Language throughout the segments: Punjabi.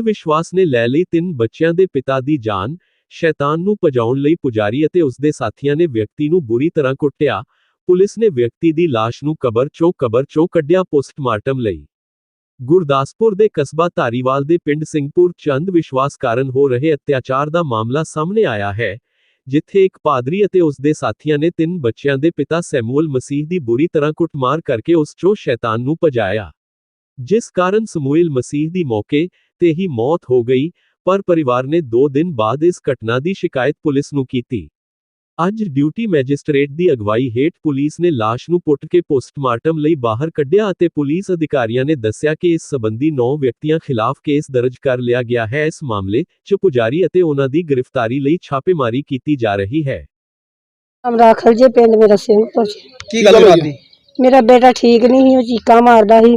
ਅੰਧ ਵਿਸ਼ਵਾਸ ਨੇ ਲੈ ਲਈ ਤਿੰਨ ਬੱਚਿਆਂ ਦੇ ਪਿਤਾ ਦੀ ਜਾਨ, ਸ਼ੈਤਾਨ ਨੂੰ ਭਜਾਉਣ ਲਈ ਪੁਜਾਰੀ ਅਤੇ ਉਸ ਸਾਥੀਆਂ ਨੇ ਵਿਅਕਤੀ ਨੂੰ ਬੁਰੀ ਤਰ੍ਹਾਂ ਕੁੱਟਿਆ। ਪੁਲਿਸ ਨੇ ਵਿਅਕਤੀ ਦੀ ਲਾਸ਼ ਨੂੰ ਕਬਰ ਚੋਂ ਕਬਰ ਚੋਂ ਕੱਢਿਆ ਪੋਸਟਮਾਰਟਮ ਲਈ। ਗੁਰਦਾਸਪੁਰ ਦੇ ਕਸਬਾ ਧਾਰੀਵਾਲ ਦੇ ਪਿੰਡ ਸਿੰਘਪੁਰ ਚੰਦ ਵਿਸ਼ਵਾਸ ਕਾਰਨ ਹੋ ਰਹੇ ਅਤਿਆਚਾਰ ਦਾ ਮਾਮਲਾ ਸਾਹਮਣੇ ਆਇਆ ਹੈ, ਜਿੱਥੇ ਇੱਕ ਪਾਦਰੀ ਅਤੇ ਉਸ ਦੇ ਸਾਥੀਆਂ ਨੇ ਤਿੰਨ ਬੱਚਿਆਂ ਦੇ ਪਿਤਾ ਸੈਮੂਅਲ ਮਸੀਹ ਦੀ ਬੁਰੀ ਤਰ੍ਹਾਂ ਕੁੱਟਮਾਰ ਕਰਕੇ ਉਸ ਚੋਂ ਸ਼ੈਤਾਨ ਨੂੰ ਭਜਾਇਆ। ਜਿਸ ਕਾਰਨ ਸਮੂਏਲ ਮਸੀਹ ਦੀ ਮੌਕੇ ਤੇ ਹੀ ਮੌਤ ਹੋ ਗਈ ਪਰ ਪਰਿਵਾਰ ਨੇ 2 ਦਿਨ ਬਾਅਦ ਇਸ ਘਟਨਾ ਦੀ ਸ਼ਿਕਾਇਤ ਪੁਲਿਸ ਨੂੰ ਕੀਤੀ। ਅੱਜ ਡਿਊਟੀ ਮੈਜਿਸਟ੍ਰੇਟ ਦੀ ਅਗਵਾਈ ਹੇਠ ਪੁਲਿਸ ਨੇ ਲਾਸ਼ ਨੂੰ ਪੁੱਟ ਕੇ ਪੋਸਟਮਾਰਟਮ ਲਈ ਬਾਹਰ ਕੱਢਿਆ ਅਤੇ ਪੁਲਿਸ ਅਧਿਕਾਰੀਆਂ ਨੇ ਦੱਸਿਆ ਕਿ ਇਸ ਸਬੰਧੀ 9 ਵਿਅਕਤੀਆਂ ਖਿਲਾਫ ਕੇਸ ਦਰਜ ਕਰ ਲਿਆ ਗਿਆ ਹੈ। ਇਸ ਮਾਮਲੇ 'ਚ ਪੁਜਾਰੀ ਅਤੇ ਉਹਨਾਂ ਦੀ ਗ੍ਰਿਫਤਾਰੀ ਲਈ ਛਾਪੇਮਾਰੀ ਕੀਤੀ ਜਾ ਰਹੀ ਹੈ। ਅਮਰਾਖਲ ਜੇ ਪਿੰਡ ਮੇਰਾ ਸਿੰਘਪੁਰ ਚ ਕੀ ਗੱਲ ਹੋਈ ਦੀ ਮੇਰਾ ਬੇਟਾ ਠੀਕ ਨਹੀਂ ਸੀ ਉਹ ਚੀਕਾਂ ਮਾਰਦਾ ਸੀ।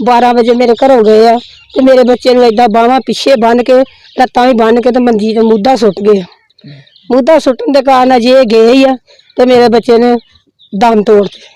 12 ਵਜੇ ਮੇਰੇ ਘਰੋਂ ਗਏ ਆ ਤੇ ਮੇਰੇ ਬੱਚੇ ਨੂੰ ਏਦਾਂ ਬਾਹਾਂ ਪਿੱਛੇ ਬੰਨ ਕੇ ਲੱਤਾਂ ਵੀ ਬੰਨ ਕੇ ਤੇ ਮੰਜੀ ਤੇ ਮੁੱਦਾ ਸੁੱਟ ਗਏ ਮੁੱਦਾ ਸੁੱਟਣ ਦੇ ਕਾਰਨ ਅਜੇ ਇਹ ਗਏ ਹੀ ਆ ਤੇ ਮੇਰੇ ਬੱਚੇ ਨੇ ਦਮ ਤੋੜ ਦਿੱਤੇ।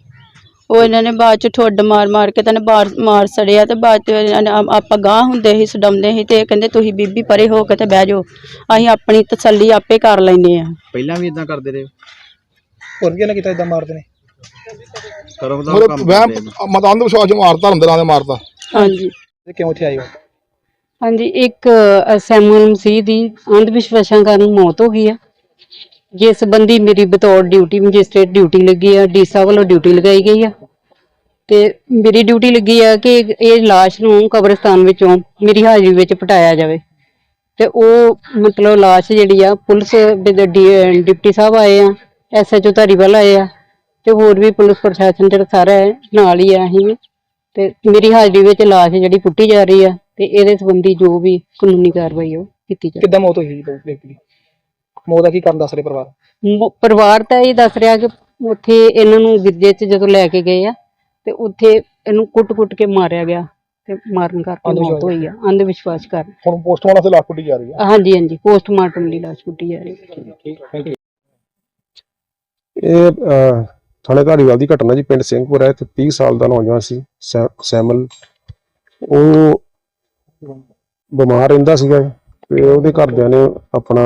ਉਹ ਇਹਨਾਂ ਨੇ ਬਾਅਦ ਚ ਠੁੱਡ ਮਾਰ ਮਾਰ ਕੇ ਤਾਂ ਬਾਹਰ ਮਾਰ ਸੜਿਆ ਤੇ ਬਾਅਦ ਚ ਇਹਨਾਂ ਨੇ ਆ- ਆਪਾਂ ਗਾਹ ਹੁੰਦੇ ਸੀ ਸਡਮਦੇ ਸੀ ਤੇ ਇਹ ਕਹਿੰਦੇ ਤੁਸੀਂ ਬੀਬੀ ਪਰੇ ਹੋ ਕੇ ਤੇ ਬਹਿ ਜਾਓ। ਅਸੀਂ ਆਪਣੀ ਤਸੱਲੀ ਆਪੇ ਕਰ ਲੈਨੇ ਆ ਪਹਿਲਾਂ ਵੀ ਇਦਾਂ ਕਰਦੇ ਰਹੇ? ਹੋਰ ਕੀ ਨਾ ਕੀਤਾ ਇਦਾਂ ਮਾਰਦੇ ਨੇ ਕਰੋ ਦਾ ਮਤਲਬ ਕੰਮ ਵਹਿਮ ਕਰਦੇ ਨੇ। ਮਤ ਅੰਧ ਵਿਸ਼ਵਾਸ ਨੂੰ ਮਾਰਤਾ ਧਰਮ ਦੇ ਨਾਂ ਤੇ ਮਾਰਤਾ। ਹਾਂਜੀ। ਕਿਉਂ ਇੱਥੇ ਆਏ ਹੋ? ਹਾਂਜੀ ਇੱਕ ਅ, ਸੈਮੂਅਲ ਮਸੀਹ ਦੀ ਅੰਧ ਵਿਸ਼ਵਾਸਾਂ ਕਾਰਨ ਮੌਤ ਹੋ ਗਈ ਆ। ਜਿਸ ਸੰਬੰਧੀ ਮੇਰੀ ਬਤੌਰ ਡਿਊਟੀ ਮੈਜਿਸਟ੍ਰੇਟ ਡਿਊਟੀ ਲੱਗੀ ਆ ਡੀਸਾ ਵੱਲੋਂ ਡਿਊਟੀ ਲਗਾਈ ਗਈ ਆ। ਤੇ ਮੇਰੀ ਡਿਊਟੀ ਲੱਗੀ ਆ ਕਿ ਇਹ ਲਾਸ਼ ਨੂੰ ਕਬਰਸਤਾਨ ਵਿੱਚੋਂ ਮੇਰੀ ਹਾਜ਼ਰੀ ਵਿੱਚ ਪਟਾਇਆ ਜਾਵੇ। ਤੇ ਉਹ ਮਤਲਬ ਲਾਸ਼ ਜਿਹੜੀ ਆ ਪੁਲਿਸ ਦੇ ਡੀ- ਡਿਪਟੀ ਸਾਹਿਬ ਆਏ ਆ ਐਸਐਚਓ ਧਾਰੀਵਾਲ ਆਏ ਆ ਤੇ ਹੋਰ ਵੀ ਪੁਲਿਸ ਪ੍ਰਸ਼ਾਸਨ ਜਿਹੜਾ ਸਾਰਾ ਹੈ, ਨਾਲ ਹੀ ਆ ਅਸੀਂ। ਵੀ। ਤੇ ਮੇਰੀ ਹਾਜ਼ਰੀ ਵਿੱਚ ਲਾਸ਼ ਜਿਹੜੀ ਪੁੱਟੀ ਜਾ ਰਹੀ ਆ ਤੇ ਇਹਦੇ ਸੰਬੰਧੀ ਜੋ ਵੀ ਕਾਨੂੰਨੀ ਕਾਰਵਾਈ ਆ ਉਹ ਕੀਤੀ ਜਾਵੇ। ਕਿੱਦਾਂ ਮੌਤ ਹੋਈ ਸੀ ਵਿਅਕਤੀ ਦੀ? ਮੌਤ ਦਾ ਕੀ ਕਾਰਨ ਦੱਸ ਰਹੇ ਪਰਿਵਾਰ? ਮ- ਪਰਿਵਾਰ ਤਾਂ ਇਹ ਦੱਸ ਰਿਹਾ ਕਿ ਉੱਥੇ ਇਹਨਾਂ ਨੂੰ ਗਿਰਜੇ 'ਚ ਜਦੋਂ ਲੈ ਕੇ ਗਏ ਆ ਤੇ ਉੱਥੇ ਇਹਨੂੰ ਕੁੱਟ-ਕੁੱਟ ਕੇ ਮਾਰਿਆ ਗਿਆ ਤੇ ਮਾਰਨ ਕਰਕੇ ਮੌਤ ਹੋਈ ਆ ਅੰਧ ਵਿਸ਼ਵਾਸ ਕਾਰਨ। ਹੁਣ ਪੋਸਟਮਾਰਟਮ ਤੇ ਲਾਸ਼ ਪੁੱਟੀ ਜਾ ਰਹੀ ਹੈ ਹਾਂਜੀ ਹਾਂਜੀ ਪੋਸਟਮਾਰਟਮ ਲਈ ਲਾਸ਼ ਪੁੱਟੀ ਜਾ ਰਹੀ ਹੈ ਇਹ ਅਹ, ਥਾਣੇ ਧਾਰੀਵਾਲ ਦੀ ਘਟਨਾ ਜੀ ਪਿੰਡ ਸਿੰਘਪੁਰ ਹੈ ਤੇ 30 ਸਾਲ ਦਾ ਨੌਜਵਾਨ ਸੀ ਸੈ- ਸੈਮਲ। ਉਹ ਬਿਮਾਰ ਰਹਿੰਦਾ ਸੀਗਾ ਤੇ ਉਹਦੇ ਘਰਦਿਆਂ ਨੇ ਆਪਣਾ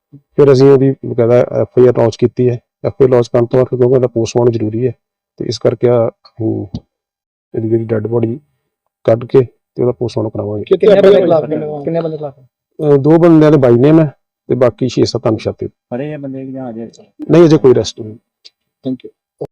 ਫਿਰ ਅਸੀਂ ਉਹਦੀ ਬਕਾਇਦਾ ਐਫ ਆਈ ਆਰ ਲਾਂਚ ਕੀਤੀ ਹੈ। ਐਫ ਆਈ ਲਾਂਚ ਕਰਨ ਤੋਂ ਬਾਅਦ ਕਿਉਂਕਿ ਇਹਦਾ ਪੋਸਟਮਾਰਟਮ ਜ਼ਰੂਰੀ ਹੈ ਤੇ ਇਸ ਕਰਕੇ ਆ ਇਹਦੀ ਜਿਹੜੀ ਡੈੱਡ ਬੋਡੀ ਕੱਢ ਕੇ ਤੇ ਉਹਦਾ ਪੋਸਟਮਾਰਟਮ ਕਰਾਵਾਂਗੇ। ਕਿੰਨੇ ਬੰਦੇ ਖਿਲਾਫ ਕਿੰਨੇ ਬੰਦੇ ਖਿਲਾਫ? ਦੋ ਬੰਦਿਆਂ ਦੇ ਬਾਈ ਨੇਮ ਹੈ ਤੇ ਬਾਕੀ 6-7 ਅਨਸ਼ਾਤੇ ਫੜੇ ਆ ਬੰਦੇ ਜਾਂ ਅਜੇ? ਨਹੀਂ ਅਜੇ ਕੋਈ ਰੈਸਟ ਨਹੀਂ। Thank you